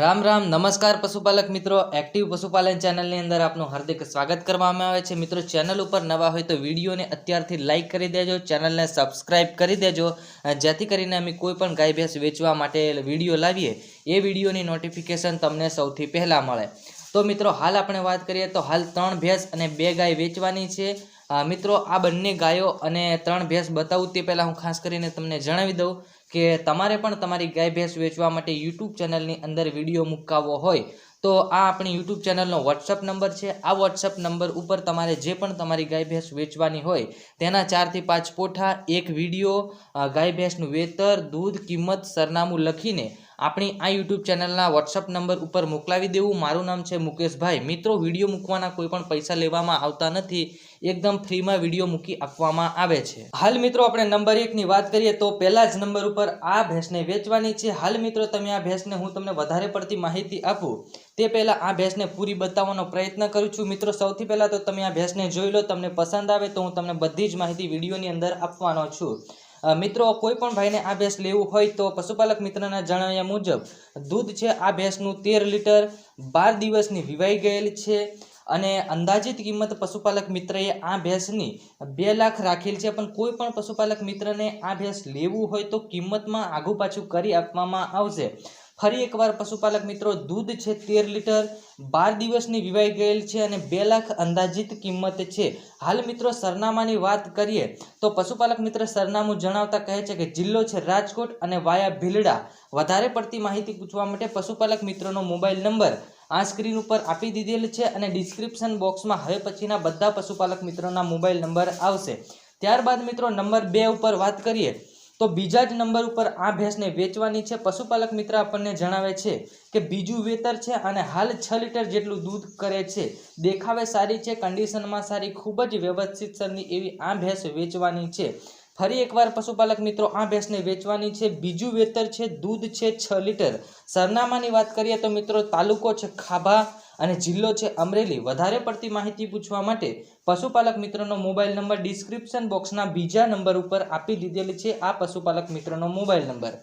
રામ રામ, નમસ્કાર પશુપાલક મિત્રો. એક્ટિવ પશુપાલન ચેનલની અંદર આપનું હાર્દિક સ્વાગત કરવામાં આવે છે. મિત્રો ચેનલ ઉપર નવા હોય તો વિડીયોને અત્યારથી લાઇક કરી દેજો ચેનલને સબસ્ક્રાઇબ કરી દેજો જેથી કરીને અમે કોઈ પણ ગાય ભેંસ વેચવા માટે વીડિયો લાવીએ, એ વિડીયોની નોટિફિકેશન તમને સૌથી પહેલાં મળે. તો મિત્રો, હાલ આપણે વાત કરીએ તો હાલ ત્રણ ભેંસ અને બે ગાય વેચવાની છે. મિત્રો, આ બંને ગાયો અને ત્રણ ભેંસ બતાવું તે પહેલાં હું ખાસ કરીને તમને જણાવી દઉં કે તમારે પણ તમારી ગાય ભેંસ વેચવા માટે યુટ્યુબ ચેનલની અંદર વીડિયો મુકાવવો હોય, તો આ આપણી યુટ્યુબ ચેનલનો વોટ્સઅપ નંબર છે. આ વોટ્સઅપ નંબર ઉપર તમારે જે પણ તમારી ગાય ભેંસ વેચવાની હોય, તેના ચારથી પાંચ પોઠા, એક વીડિયો ગાય ભેંસનું વેતર, દૂધ, કિંમત, સરનામું લખીને આપણી આ યુટ્યુબ ચેનલના વોટ્સઅપ નંબર ઉપર મોકલાવી દેવું. મારું નામ છે મુકેશભાઈ. મિત્રો, વીડિયો મૂકવાના કોઈ પણ પૈસા લેવામાં આવતા નથી. એકદમ ફ્રીમાં વીડિયો મૂકી આપવામાં આવે છે. હાલ મિત્રો, આપણે નંબર એકની વાત કરીએ તો પહેલા જ નંબર ઉપર આ ભેંસને વેચવાની છે. હાલ મિત્રો, તમે આ ભેંસને હું તમને વધારે પડતી માહિતી આપું. તે પહેલાં આ ભેંસને પૂરી બતાવવાનો પ્રયત્ન કરું છું. મિત્રો, સૌથી પહેલાં તો તમે આ ભેંસને જોઈ લો. તમને પસંદ આવે તો હું તમને બધી જ માહિતી વિડીયોની અંદર આપવાનો છું. મિત્રો, કોઈ પણ ભાઈને આ ભેંસ લેવું હોય તો પશુપાલક મિત્રના જણાવ્યા મુજબ, દૂધ છે આ ભેંસનું તેર લીટર, બાર દિવસની વિવાઈ ગયેલ છે અને અંદાજિત કિંમત પશુપાલક મિત્રએ આ ભેંસની બે લાખ રાખેલ છે. પણ કોઈ પણ પશુપાલક મિત્રને આ ભેંસ લેવું હોય તો કિંમતમાં આઘું પાછું કરી આપવામાં આવશે. ફરી એકવાર પશુપાલક મિત્રો, દૂધ છે તેર લીટર, બાર દિવસની વિવાઈ ગયેલ છે અને બે લાખ અંદાજિત કિંમત છે. હાલ મિત્રો, સરનામાની વાત કરીએ તો પશુપાલક મિત્ર સરનામું જણાવતા કહે છે કે જિલ્લો છે રાજકોટ અને વાયા ભીલડા. વધારે પડતી માહિતી પૂછવા માટે પશુપાલક મિત્રોનો મોબાઈલ નંબર આ સ્ક્રીન ઉપર આપી દીધેલ છે અને ડિસ્ક્રિપ્શન બોક્સમાં હવે પછીના બધા પશુપાલક મિત્રોના મોબાઈલ નંબર આવશે. ત્યારબાદ મિત્રો, નંબર બે ઉપર વાત કરીએ તો બીજા જ નંબર ઉપર આ ભેંસને વેચવાની છે. પશુપાલક મિત્ર આપણને જણાવે છે કે બીજું વેતર છે અને હાલ છ લીટર જેટલું દૂધ કરે છે. દેખાવે સારી છે કન્ડિશનમાં સારી, ખૂબ જ વ્યવસ્થિત સરની એવી આ ભેંસ વેચવાની છે. ફરી એકવાર પશુપાલક મિત્રો, આ ભેંસને વેચવાની છે. બીજું વેતર છે, દૂધ છે છ લીટર. સરનામાની વાત કરીએ તો મિત્રો, તાલુકો છે ખાભા. અને જિલ્લો છે અમરેલી. વધારે પડતી માહિતી પૂછવા માટે પશુપાલક મિત્રનો મોબાઈલ નંબર ડિસ્ક્રિપ્શન બોક્સના બીજા નંબર ઉપર આપી દીધેલી છે આ પશુપાલક મિત્રનો મોબાઈલ નંબર.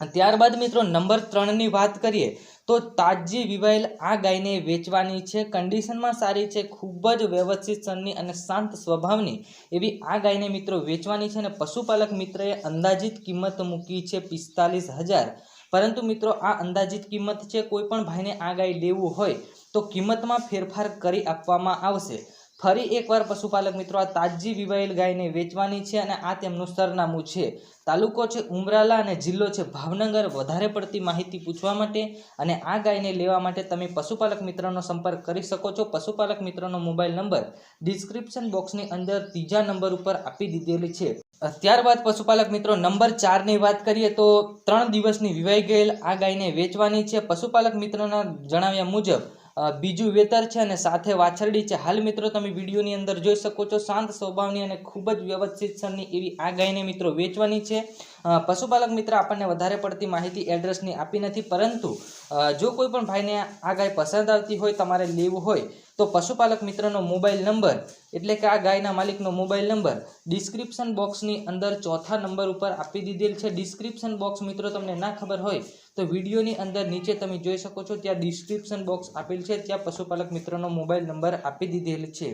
ત્યારબાદ મિત્રો નંબર ત્રણની વાત કરીએ તો તાજી વિવાયેલ આ ગાયને વેચવાની છે. કન્ડિશનમાં સારી છે, ખૂબ જ વ્યવસ્થિત સરની અને શાંત સ્વભાવની એવી આ ગાયને મિત્રો વેચવાની છે અને પશુપાલક મિત્રએ અંદાજિત કિંમત મૂકી છે પિસ્તાલીસ હજાર. પરંતુ મિત્રો, આ અંદાજિત કિંમત છે કોઈ પણ ભાઈને આ ગાય લેવું હોય તો કિંમતમાં ફેરફાર કરી આપવામાં આવશે. ફરી એકવાર પશુપાલક મિત્રો, આ તાજી વિવાયેલ ગાયને વેચવાની છે અને આ તેમનું સરનામું છે. તાલુકો છે ઉમરાલા અને જિલ્લો છે ભાવનગર. વધારે પડતી માહિતી પૂછવા માટે અને આ ગાયને લેવા માટે તમે પશુપાલક મિત્રનો સંપર્ક કરી શકો છો. પશુપાલક મિત્રનો મોબાઈલ નંબર ડિસ્ક્રિપ્શન બોક્સની અંદર ત્રીજા નંબર ઉપર આપી દીધેલી છે. ત્યારબાદ પશુપાલક મિત્રો, નંબર ચારની વાત કરીએ તો ત્રણ દિવસની વિવાઈ ગયેલ આ ગાયને વેચવાની છે. પશુપાલક મિત્રોના જણાવ્યા મુજબ બીજું વેતર છે અને સાથે વાછરડી છે. હાલ મિત્રો, તમે વિડીયોની અંદર જોઈ શકો છો, શાંત સ્વભાવની અને ખૂબ જ વ્યવસ્થિત સરની એવી આ ગાયને મિત્રો વેચવાની છે. પશુપાલક મિત્ર, આપણને વધારે પડતી માહિતી એડ્રેસની આપી નથી, પરંતુ જો કોઈ પણ ભાઈને આ ગાય પસંદ આવતી હોય, તમારે લેવું હોય તો પશુપાલક મિત્રનો મોબાઈલ નંબર એટલે કે આ ગાયના માલિકનો મોબાઈલ નંબર ડિસ્ક્રિપ્શન બોક્સની અંદર ચોથા નંબર ઉપર આપી દીધેલ છે. ડિસ્ક્રિપ્શન બોક્સ મિત્રો તમને ના ખબર હોય તો વિડીયોની અંદર નીચે તમે જોઈ શકો છો, ત્યાં ડિસ્ક્રિપ્શન બોક્સ આપેલ છે, ત્યાં પશુપાલક મિત્રનો મોબાઈલ નંબર આપી દીધેલ છે.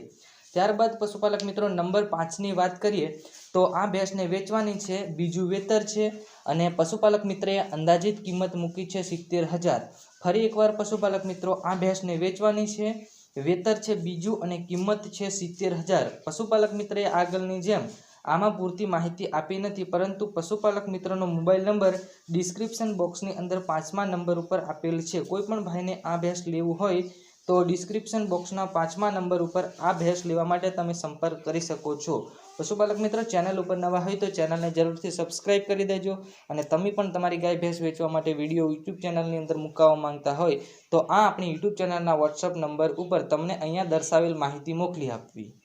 ત્યારબાદ પશુપાલક મિત્રો નંબર પાંચની વાત કરીએ તો આ ભેંસને વેચવાની છે, બીજું વેતર છે અને પશુપાલક મિત્રએ અંદાજિત કિંમત મૂકી છે સિત્તેર હજાર. ફરી એકવાર પશુપાલક મિત્રો આ ભેંસને વેચવાની છે. વેતર છે બીજું અને કિંમત છે સિત્તેર હજાર. પશુપાલક મિત્રએ આગળની જેમ આમાં પૂરતી માહિતી આપી નથી, પરંતુ પશુપાલક મિત્રનો મોબાઈલ નંબર ડિસ્ક્રિપ્શન બોક્સની અંદર પાંચમા નંબર ઉપર આપેલ છે. કોઈ પણ ભાઈને આ ભેંસ લેવું હોય તો ડિસ્ક્રિપ્શન બોક્સના પાંચમા નંબર ઉપર આ ભેંસ લેવા માટે તમે સંપર્ક કરી શકો છો. પશુપાલક મિત્રો ચેનલ ઉપર નવા હોય તો ચેનલને જરૂરથી સબસ્ક્રાઇબ કરી દેજો અને તમે પણ તમારી ગાય ભેંસ વેચવા માટે વીડિયો યુટ્યુબ ચેનલની અંદર મૂકાવવા માંગતા હોય તો આ આપણી યુટ્યુબ ચેનલના વોટ્સઅપ નંબર ઉપર તમને અહીંયા દર્શાવેલ માહિતી મોકલી આપવી.